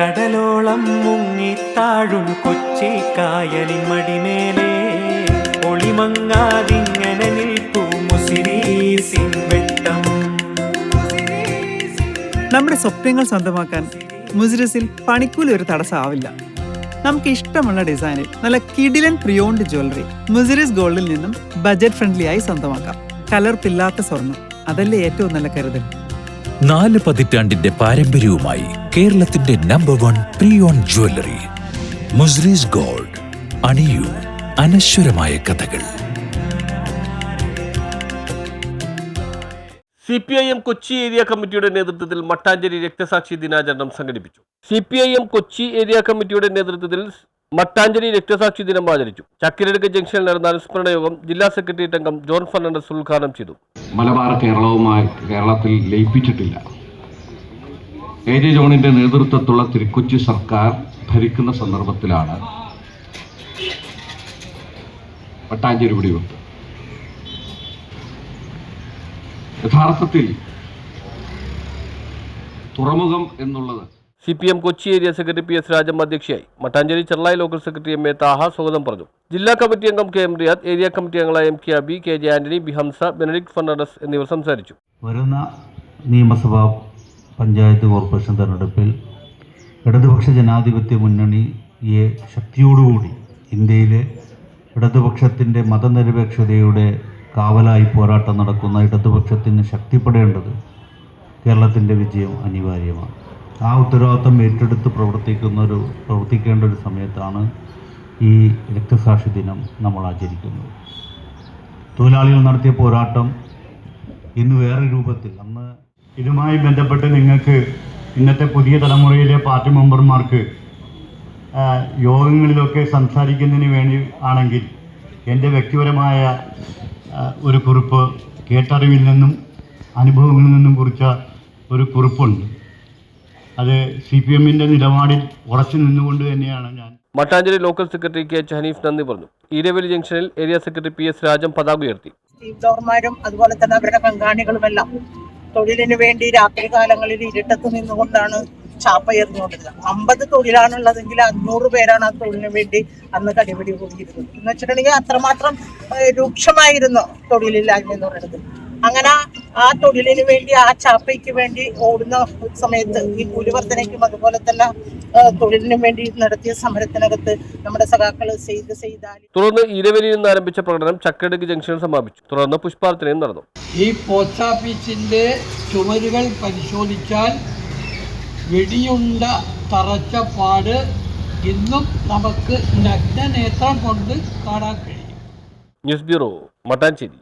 കടലോളം മുങ്ങിത്താഴും കൊച്ചി കായലിൻ മടിമേലെ. ഒളിമങ്ങാതിങ്ങനെ നിൽപ്പൂ മുസിരീസിൻ വെട്ടം. നമ്മുടെ സ്വപ്നങ്ങൾ സ്വന്തമാക്കാൻ മുസിരസിൽ പണിക്കൂലി ഒരു തടസ്സമാവില്ല. നമുക്ക് ഇഷ്ടമുള്ള ഡിസൈനിൽ നല്ല കിഡിലൻ പ്രിയോണ്ട് ജ്വല്ലറി മുസിരിസ് ഗോൾഡിൽ നിന്നും ബജറ്റ് ഫ്രണ്ട്ലി ആയി സ്വന്തമാക്കാം. കലർപ്പില്ലാത്ത സ്വർണം അതല്ലേ ഏറ്റവും നല്ല കരുതൽ? നാല് പതിറ്റാണ്ടിന്റെ പാരമ്പര്യവുമായി കേരളത്തിന്റെ number one pre own jewellery Muziris gold അണിയൂ അനശ്വരമായ കഥകൾ. C P I M Kochi area കമ്മിറ്റിയുടെ നേതൃത്വത്തിൽ മട്ടാഞ്ചേരി രക്തസാക്ഷി ദിനാചരണം സംഘടിപ്പിച്ചു. C P I M Kochi area കമ്മിറ്റിയുടെ നേതൃത്വത്തിൽ മട്ടാഞ്ചേരി രക്തസാക്ഷി ദിനം ആചരിച്ചു. ചക്കിരടുക്ക് ജംഗ്ഷനിൽ നടന്ന അനുസ്മരണ യോഗം ജില്ലാ സെക്രട്ടേറിയറ്റ് അംഗം ജോൺ ഫെർണാണ്ടസ് ഉദ്ഘാടനം ചെയ്തു. മലബാർ കേരളവുമായി കേരളത്തിൽ ലയിപ്പിച്ചിട്ടില്ല. എ ജെ ജോണിന്റെ നേതൃത്വത്തിലുള്ള തിരുക്കൊച്ചി സർക്കാർ ഭരിക്കുന്ന സന്ദർഭത്തിലാണ് മട്ടാഞ്ചേരി വെടിവെപ്പ്. യഥാർത്ഥത്തിൽ തുറമുഖം എന്നുള്ളത് C P M Kochi area secretary P S Rajam അധ്യക്ഷയായി. Mattancherry Cherai local secretary M A Thaha സ്വാഗതം പറഞ്ഞു. ജില്ലാ കമ്മിറ്റി അംഗം K M Riyad area committee അംഗങ്ങളായ M K Abi K J Antony ബിഹംസ Hamsa Benedict Fernandez എന്നിവർ സംസാരിച്ചു. വരുന്ന നിയമസഭാ പഞ്ചായത്ത് കോർപ്പറേഷൻ തെരഞ്ഞെടുപ്പിൽ ഇടതുപക്ഷ ജനാധിപത്യ മുന്നണിയെ ശക്തിയോടുകൂടി ഇന്ത്യയിലെ ഇടതുപക്ഷത്തിന്റെ മതനിരപേക്ഷതയുടെ കാവലായി പോരാട്ടം നടക്കുന്ന ഇടതുപക്ഷത്തിന് ശക്തിപ്പെടേണ്ടത് കേരളത്തിന്റെ വിജയം അനിവാര്യമാണ്. ആ ഉത്തരവാദിത്തം ഏറ്റെടുത്ത് പ്രവർത്തിക്കുന്ന ഒരു പ്രവർത്തിക്കേണ്ട ഒരു സമയത്താണ് ഈ രക്തസാക്ഷി ദിനം നമ്മൾ ആചരിക്കുന്നത്. തൊഴിലാളികൾ നടത്തിയ പോരാട്ടം ഇന്ന് വേറെ രൂപത്തിൽ. അന്ന് ഇതുമായി ബന്ധപ്പെട്ട് നിങ്ങൾക്ക് ഇന്നത്തെ പുതിയ തലമുറയിലെ പാർട്ടി മെമ്പർമാർക്ക് യോഗങ്ങളിലൊക്കെ സംസാരിക്കുന്നതിന് വേണ്ടി ആണെങ്കിൽ എന്റെ വ്യക്തിപരമായ ഒരു കുറിപ്പ് കേട്ടറിവിൽ നിന്നും അനുഭവങ്ങളിൽ നിന്നും കുറിച്ച ഒരു കുറിപ്പുണ്ട്. അത് സി പി എമ്മിന്റെ നിലപാടിൽ ഉറച്ചു നിന്നുകൊണ്ട് തന്നെയാണ് ഞാൻ Mattancherry local secretary K H Hanif നന്ദി പറഞ്ഞു. ഈരവേലി ജംഗ്ഷനിൽ area secretary P S Rajam പതാക ഉയർത്തി. ഡോർമാരും അതുപോലെ തന്നെ അവരുടെ കങ്കാണികളുമെല്ലാം തൊഴിലിന് വേണ്ടി രാത്രികാലങ്ങളിൽ ഇരുട്ടത്ത് നിന്നുകൊണ്ടാണ് ചാപ്പ എറിഞ്ഞുകൊണ്ടിരുന്നത്. അമ്പത് തൊഴിലാണുള്ളതെങ്കിൽ അഞ്ഞൂറ് പേരാണ് ആ തൊഴിലിന് വേണ്ടി അന്ന് കടിപിടി കൂടിയിരുന്നത്. എന്ന് വെച്ചിട്ടുണ്ടെങ്കിൽ അത്രമാത്രം രൂക്ഷമായിരുന്നു തൊഴിലില്ലായ്മ എന്ന് പറയുന്നത്. അങ്ങനെ ആ തൊഴിലിന് വേണ്ടി ആ ചാപ്പയ്ക്ക് വേണ്ടി ഓടുന്ന സമയത്ത് ഈ കൂലിവർദ്ധനയ്ക്കും അതുപോലെ തന്നെ തൊഴിലിനും വേണ്ടി നടത്തിയ സമരത്തിനകത്ത് നമ്മുടെ സഖാക്കൾ ചെയ്ത് ചെയ്താൽ തുടർന്ന് ഈരവേലിയിൽ നിന്ന് ആരംഭിച്ച പ്രകടനം ചക്കടുക്ക് ജംഗ്ഷനിൽ സമാപിച്ചു. തുടർന്ന് പുഷ്പാർച്ചനയും നടന്നു. ഈ പോസ്റ്റ് ഓഫീസിന്റെ ചുമരുകൾ പരിശോധിച്ചാൽ വെടിയുണ്ട തറച്ച പാട് ഇന്നും നമുക്ക് നഗ്നനേത്രം കൊണ്ട് കാണാൻ കഴിയും. News bureau Mattancherry.